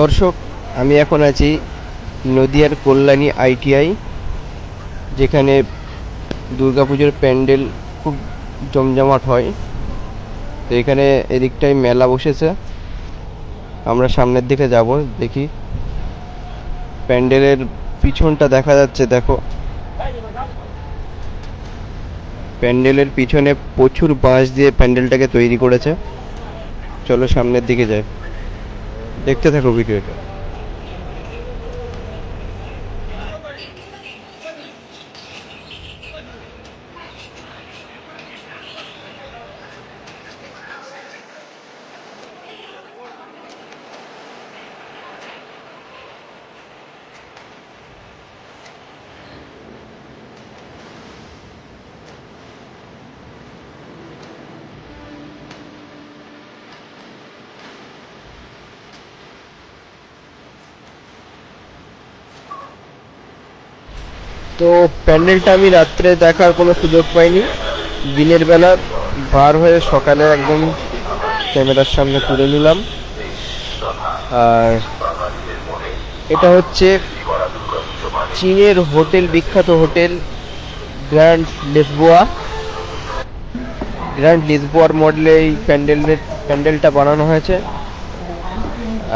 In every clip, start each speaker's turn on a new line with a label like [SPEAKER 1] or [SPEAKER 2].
[SPEAKER 1] দর্শক, আমি এখন আছি নদিয়ার কল্যাণী আইটিআই, যেখানে দুর্গাপুজোর প্যান্ডেল খুব জমজমাট হয়। তো এখানে এদিকটায় মেলা বসেছে। আমরা সামনের দিকে যাব, দেখি। প্যান্ডেলের পিছনটা দেখা যাচ্ছে, দেখো। প্যান্ডেলের পিছনে প্রচুর বাঁশ দিয়ে প্যান্ডেলটাকে তৈরি করেছে। চলো সামনের দিকে যাই। দেখতে থাকো ভিডিওটা। তো প্যান্ডেলটা আমি রাত্রে দেখার কোনো সুযোগ পাইনি। দিনের বেলা বার হয়ে সকালে একদম ক্যামেরার সামনে তুলে নিলাম। আর এটা হচ্ছে চীনের হোটেল, বিখ্যাত হোটেল গ্র্যান্ড লিসবোয়া। গ্র্যান্ড লিসবোয়ার মডেলে এই প্যান্ডেলের, প্যান্ডেলটা বানানো হয়েছে।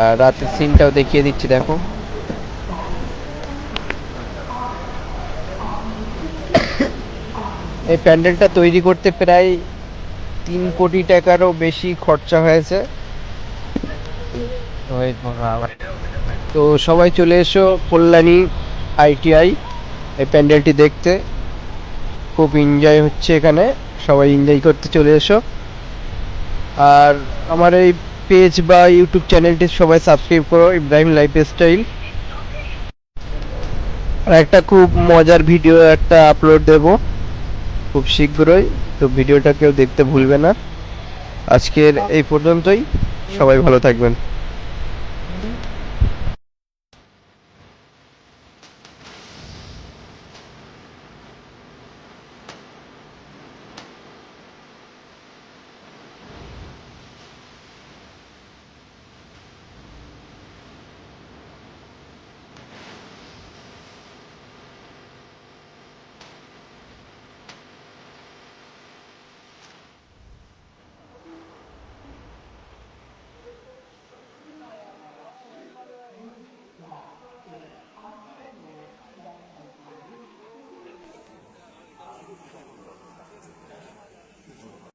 [SPEAKER 1] আর রাতের সিনটাও দেখিয়ে দিচ্ছি, দেখো। এই প্যান্ডেলটা তৈরি করতে প্রায় তিন কোটি টাকারও বেশি খরচা হয়েছে। তো সবাই চলে এসো কল্যাণী আইটিআই এই প্যান্ডেলটি দেখতে। খুব এনজয় হচ্ছে এখানে সবাই এনজয় করতে চলে এসো। আর আমার এই পেজ বা ইউটিউব চ্যানেলটি সবাই সাবস্ক্রাইব করো ইব্রাহিম লাইফ স্টাইল আর একটা খুব মজার ভিডিও একটা আপলোড দেবো। খুব শীঘ্রই তো ভিডিওটা কেউ দেখতে ভুলবে না। আজকের এই পর্যন্তই সবাই ভালো থাকবেন। Thank you.